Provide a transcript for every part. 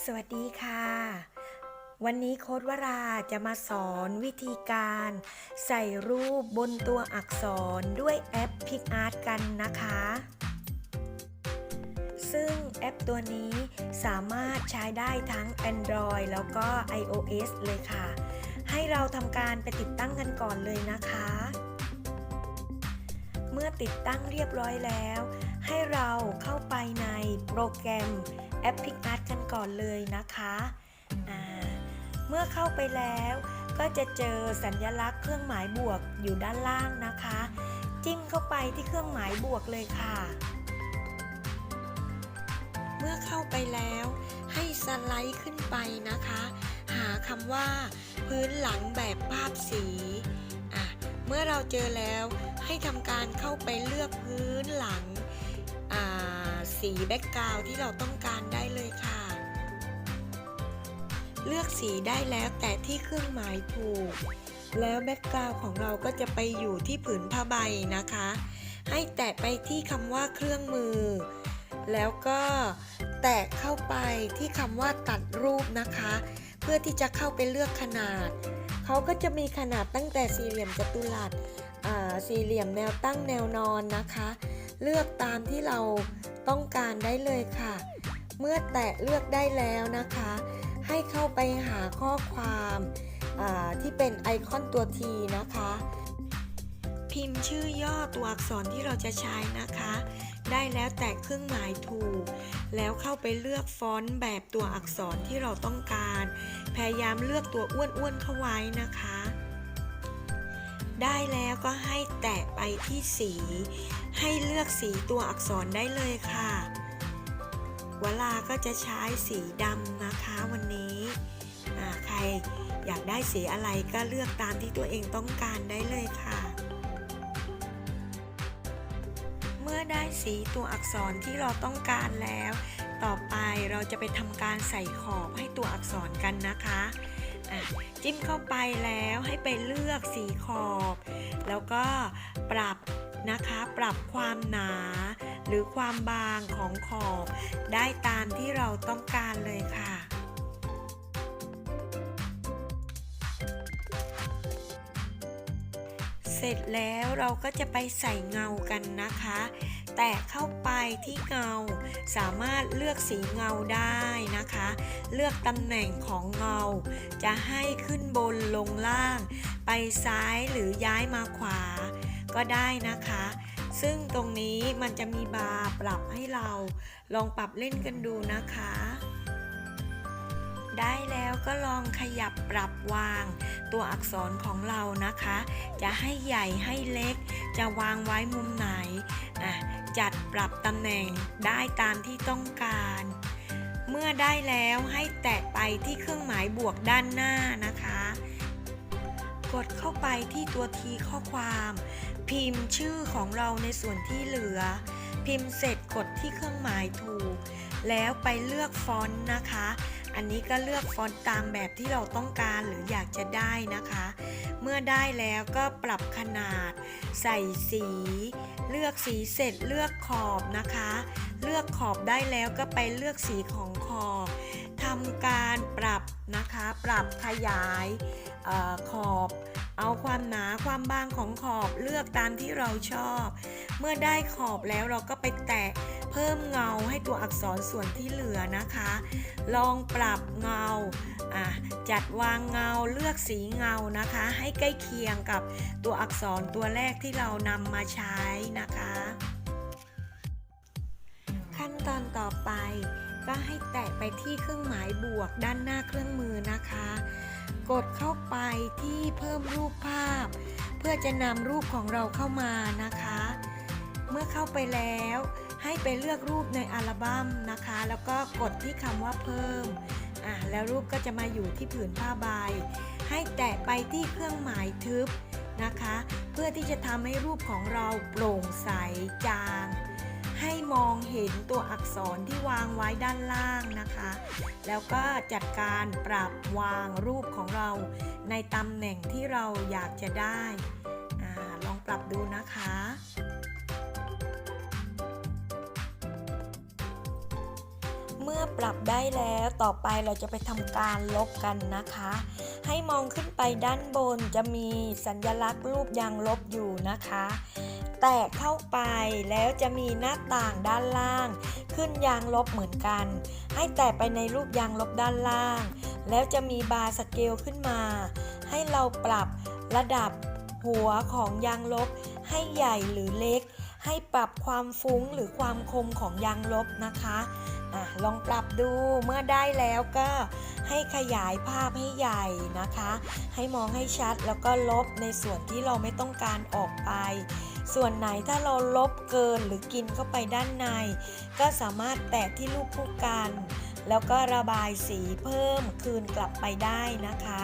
สวัสดีค่ะ วันนี้โค้ดวราจะมาสอนวิธีการ ใส่รูปบนตัวอักษรด้วยแอป PicArt กันนะคะ ซึ่งแอปตัวนี้สามารถใช้ได้ทั้ง Android แล้วก็ iOS เลยค่ะ ให้เราทำการไปติดตั้งกันก่อนเลยนะคะ เมื่อติดตั้งเรียบร้อยแล้ว ให้เราเข้าไปในโปรแกรม แอป PicArt กันก่อนเลยนะคะเมื่อเข้าไปแล้วก็จะเจอสัญลักษณ์เครื่องหมายบวกอยู่ด้านล่างนะคะ จิ้มเข้าไปที่เครื่องหมายบวกเลยค่ะ เมื่อเข้าไปแล้วให้สไลด์ขึ้นไปนะคะ หาคำว่า พื้นหลังแบบภาพสีอะเมื่อเราเจอแล้วให้ทำการเข้าไปเลือกพื้นหลังอ่า สีแบ็กกราวที่เราต้องการได้เลยค่ะ เลือกสีได้แล้วแต่ที่เครื่องหมายถูก แล้วแบ็กกราวของเราก็จะไปอยู่ที่ผืนผ้าใบนะคะ ให้แตะไปที่คำว่าเครื่องมือ แล้วก็แตะเข้าไปที่คำว่าตัดรูปนะคะ เพื่อที่จะเข้าไปเลือกขนาด เขาก็จะมีขนาดตั้งแต่สี่เหลี่ยมจัตุรัสอ่าสี่เหลี่ยมแนวตั้งแนวนอนนะคะ เลือกตามที่เราต้องการได้เลยค่ะ เมื่อแตะเลือกได้แล้วนะคะ ให้เข้าไปหาข้อความที่เป็นไอคอนตัว T นะคะ พิมพ์ชื่อย่อตัวอักษรที่เราจะใช้นะคะ ได้แล้วแต่เครื่องหมายถูก แล้วเข้าไปเลือกฟอนต์แบบตัวอักษรที่เราต้องการ พยายามเลือกตัวอ้วนๆเข้าไว้นะคะ ได้แล้วก็ให้แตะไปที่สี ให้ อกสีตัวอักษรได้เลยค่ะ วลาก็จะใช้สีดำนะคะวันนี้ใครอยากได้สีอะไรก็เลือกตามที่ตัวเองต้องการได้เลยค่ะ เมื่อได้สีตัวอักษรที่เราต้องการแล้ว ต่อไปเราจะไปทำการใส่ขอบให้ตัวอักษรกันนะคะจิ้มเข้าไปแล้วให้ไปเลือกสีขอบ แล้วก็ปรับ นะคะ ปรับความหนา หรือความบางของขอบ ได้ตามที่เราต้องการเลยค่ะเสร็จแล้วเราก็จะไปใส่เงากันนะคะ แตะเข้าไปที่เงา สามารถเลือกสีเงาได้นะคะ เลือกตำแหน่งของเงา จะให้ขึ้นบนลงล่าง ไปซ้ายหรือย้ายมาขวา ก็ได้นะคะ ซึ่งตรงนี้มันจะมีบาร์ปรับให้เราลองปรับเล่นกันดูนะคะ ได้แล้วก็ลองขยับปรับวาง ตัวอักษรของเรานะคะ จะให้ใหญ่ให้เล็ก จะวางไว้มุมไหนจัดปรับตำแหน่งได้ตามที่ต้องการ เมื่อได้แล้วให้แตะไปที่เครื่องหมายบวกด้านหน้านะคะ กดเข้าไปที่ตัวทีข้อความ พิมพ์ชื่อของเราในส่วนที่เหลือ พิมพ์เสร็จกดที่เครื่องหมายถูก แล้วไปเลือกฟอนต์นะคะ อันนี้ก็เลือกฟอนต์ตามแบบที่เราต้องการหรืออยากจะได้นะคะ เมื่อได้แล้วก็ปรับขนาด ใส่สี เลือกสีเสร็จเลือกขอบนะคะ เลือกขอบได้แล้วก็ไปเลือกสีของขอบทำการปรับนะคะ ปรับขยายออขอบ เอาความหนาความบางของขอบเลือกตามที่เราชอบ เมื่อได้ขอบแล้วเราก็ไปแตะเพิ่มเงาให้ตัวอักษรส่วนที่เหลือนะคะ ลองปรับเงาจัดวางเงาเลือกสีเงานะคะ ให้ใกล้เคียงกับตัวอักษรตัวแรกที่เรานำมาใช้นะคะ ขั้นตอนต่อไปก็ให้แตะไปที่เครื่องหมายบวกด้านหน้าเครื่องมือนะคะ กดเข้าไปที่เพิ่มรูปภาพ เพื่อจะนำรูปของเราเข้ามานะคะ เมื่อเข้าไปแล้วให้ไปเลือกรูปในอัลบั้มนะคะ แล้วก็กดที่คำว่าเพิ่มอะแล้วรูปก็จะมาอยู่ที่ผืนผ้าใบ ให้แตะไปที่เครื่องหมายทึบนะคะ เพื่อที่จะทำให้รูปของเราโปร่งใสจาง ให้มองเห็นตัวอักษรที่วางไว้ด้านล่างนะคะ แล้วก็จัดการปรับวางรูปของเรา ในตำแหน่งที่เราอยากจะได้อลองปรับดูนะคะเเมื่อปรับได้แล้วต่อไปเราจะไปทำการลบกันนะคะ ให้มองขึ้นไปด้านบนจะมีสัญลักษณ์รูปยางลบอยู่นะคะ แตะเข้าไปแล้วจะมีหน้าต่างด้านล่าง ขึ้นยางลบเหมือนกัน ให้แตะไปในรูปยางลบด้านล่าง แล้วจะมีบาร์สเกลขึ้นมา ให้เราปรับระดับหัวของยางลบให้ใหญ่หรือเล็ก ให้ปรับความฟุ้งหรือความคมของยางลบนะคะอะลองปรับดูเมื่อได้แล้วก็ให้ขยายภาพให้ใหญ่นะคะ ให้มองให้ชัดแล้วก็ลบในส่วนที่เราไม่ต้องการออกไป ส่วนไหนถ้าเราลบเกินหรือกินเข้าไปด้านใน ก็สามารถแตะที่ลูกผู้กัน แล้วก็ระบายสีเพิ่มคืนกลับไปได้นะคะ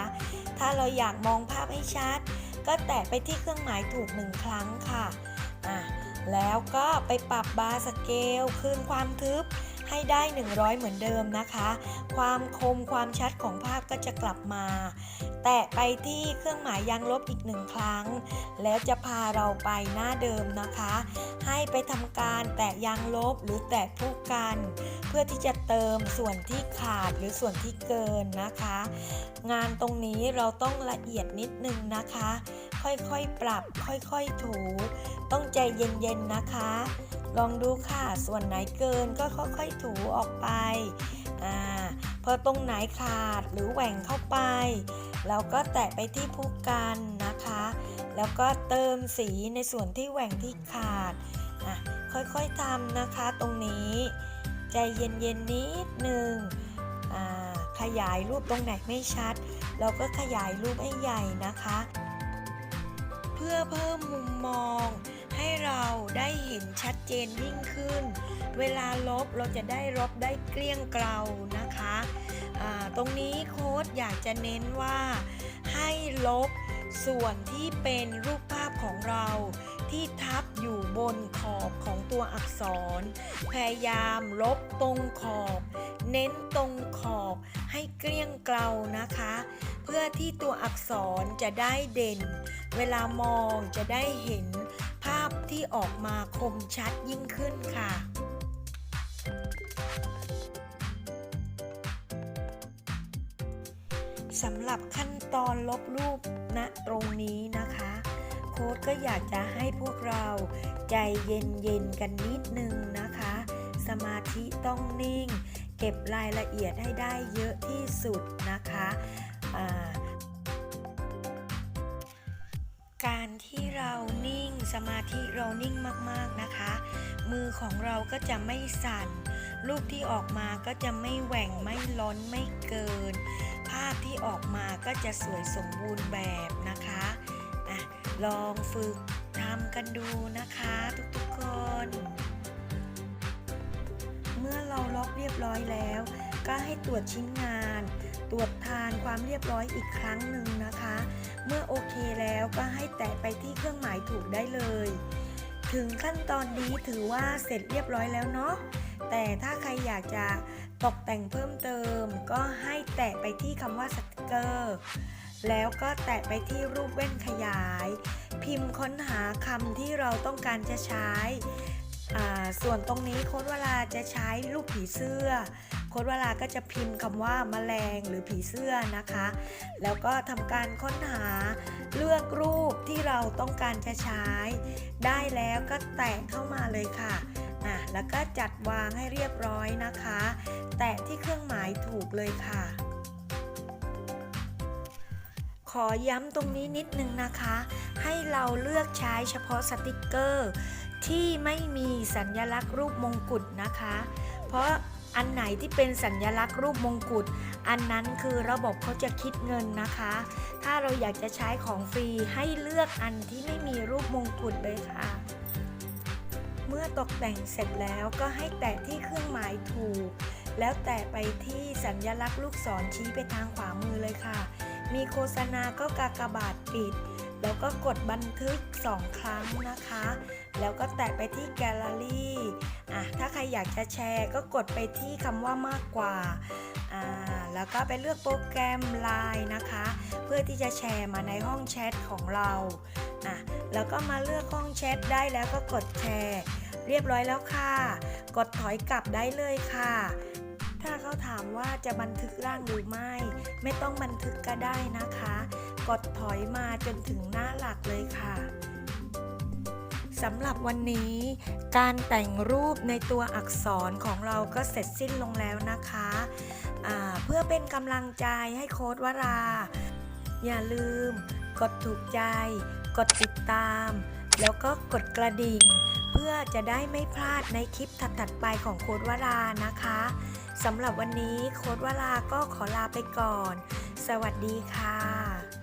ถ้าเราอยากมองภาพให้ชัด ก็แตะไปที่เครื่องหมายถูกหนึ่งครั้งค่ะอะ แล้วก็ไปปรับบาร์สเกลคืนความทึบ ให้ได้ 100 เหมือนเดิมนะคะ ความคมความชัดของภาพก็จะกลับมา แตะไปที่เครื่องหมายยางลบอีกหนึ่งครั้ง แล้วจะพาเราไปหน้าเดิมนะคะ ให้ไปทำการแตะยางลบหรือแตะผู้กัน เพื่อที่จะเติมส่วนที่ขาดหรือส่วนที่เกินนะคะ งานตรงนี้เราต้องละเอียดนิดนึงนะคะ ค่อยๆปรับ ค่อยๆถู ต้องใจเย็นๆนะคะลองดูค่ะ ส่วนไหนเกินก็ค่อยๆถูออกไปอ่าพอตรงไหนขาดหรือแหว่งเข้าไป เราก็แตะไปที่ผู้กันนะคะ แล้วก็เติมสีในส่วนที่แหว่งที่ขาดอะค่อยๆทำนะคะตรงนี้ ใจเย็นๆนิดหนึงอ่าขยายรูปตรงไหนไม่ชัด เราก็ขยายรูปให้ใหญ่นะคะ เพื่อเพิ่มมุมมอง ให้เราได้เห็นชัดเจนยิ่งขึ้น เวลาลบเราจะได้ลบได้เกลี้ยงเกลานะคะตรงนี้โค้ดอยากจะเน้นว่าให้ลบส่วนที่เป็นรูปภาพของเราที่ทับอยู่บนขอบของตัวอักษร พยายามลบตรงขอบ เน้นตรงขอบให้เกลี้ยงเกลานะคะ เพื่อที่ตัวอักษรจะได้เด่น เวลามองจะได้เห็น ที่ออกมาคมชัดยิ่งขึ้นค่ะสำหรับขั้นตอนลบรูปณตรงนี้นะคะ โค้ดก็อยากจะให้พวกเราใจเย็นๆกันนิดนึงนะคะ สมาธิต้องนิ่ง เก็บรายละเอียดให้ได้เยอะที่สุด สมาธิเรานิ่งมากๆนะคะ มือของเราก็จะไม่สั่นรูปที่ออกมาก็จะไม่แหว่งไม่ล้นไม่เกิน ภาพที่ออกมาก็จะสวยสมบูรณ์แบบนะคะอะลองฝึกทำกันดูนะคะทุกๆคน เมื่อเราล็อกเรียบร้อยแล้ว ก็ให้ตรวจชิ้นงาน ตรวจทานความเรียบร้อยอีกครั้งหนึ่งนะคะ เมื่อโอเคแล้วก็ให้แตะไปที่เครื่องหมายถูกได้เลย ถึงขั้นตอนนี้ถือว่าเสร็จเรียบร้อยแล้วเนาะแต่ถ้าใครอยากจะตกแต่งเพิ่มเติม ก็ให้แตะไปที่คำว่าสติกเกอร์ แล้วก็แตะไปที่รูปแว่นขยาย พิมพ์ค้นหาคำที่เราต้องการจะใช้ ส่วนตรงนี้โค้ดเวลาจะใช้รูปผีเสื้อ โค้ดเวลาก็จะพิมพ์คำว่าแมลงหรือผีเสื้อนะคะ แล้วก็ทำการค้นหาเลือกรูปที่เราต้องการจะใช้ ได้แล้วก็แตะเข้ามาเลยค่ะอะ แล้วก็จัดวางให้เรียบร้อยนะคะ แตะที่เครื่องหมายถูกเลยค่ะ ขอย้ำตรงนี้นิดนึงนะคะ ให้เราเลือกใช้เฉพาะสติกเกอร์ ที่ไม่มีสัญลักษณ์รูปมงกุฎนะคะ เพราะ อันไหนที่เป็นสัญลักษณ์รูปมงกุฎ อันนั้นคือระบบเขาจะคิดเงินนะคะ ถ้าเราอยากจะใช้ของฟรีให้เลือกอันที่ไม่มีรูปมงกุฎเลยค่ะ เมื่อตกแต่งเสร็จแล้วก็ให้แตะที่เครื่องหมายถูก แล้วแตะไปที่สัญลักษณ์ลูกศรชี้ไปทางขวามือเลยค่ะ มีโฆษณาก็กากบาทปิด แล้วก็กดบันทึก 2 ครั้งนะคะ แล้วก็แตะไปที่แกลเลอรี่อะถ้าใครอยากจะแชร์ ก็กดไปที่คำว่ามากกว่าอ่า แล้วก็ไปเลือกโปรแกรม Line นะคะ เพื่อที่จะแชร์มาในห้องแชทของเราอะแล้วก็มาเลือกห้องแชทได้แล้วก็กดแชร์ เรียบร้อยแล้วค่ะ กดถอยกลับได้เลยค่ะถ้าเขาถามว่าจะบันทึกร่างหรือไม่ ไม่ต้องบันทึกก็ได้นะคะ กดถอยมาจนถึงหน้าหลักเลยค่ะสำหรับวันนี้การแต่งรูปในตัวอักษรของเราก็เสร็จสิ้นลงแล้วนะคะอ่าเพื่อเป็นกำลังใจให้โค้ดวรา อย่าลืม กดถูกใจ กดติดตาม แล้วก็กดกระดิ่ง เพื่อจะได้ไม่พลาดในคลิปถัดๆไปของโค้ดวรานะคะสำหรับวันนี้โค้ดวราก็ขอลาไปก่อน สวัสดีค่ะ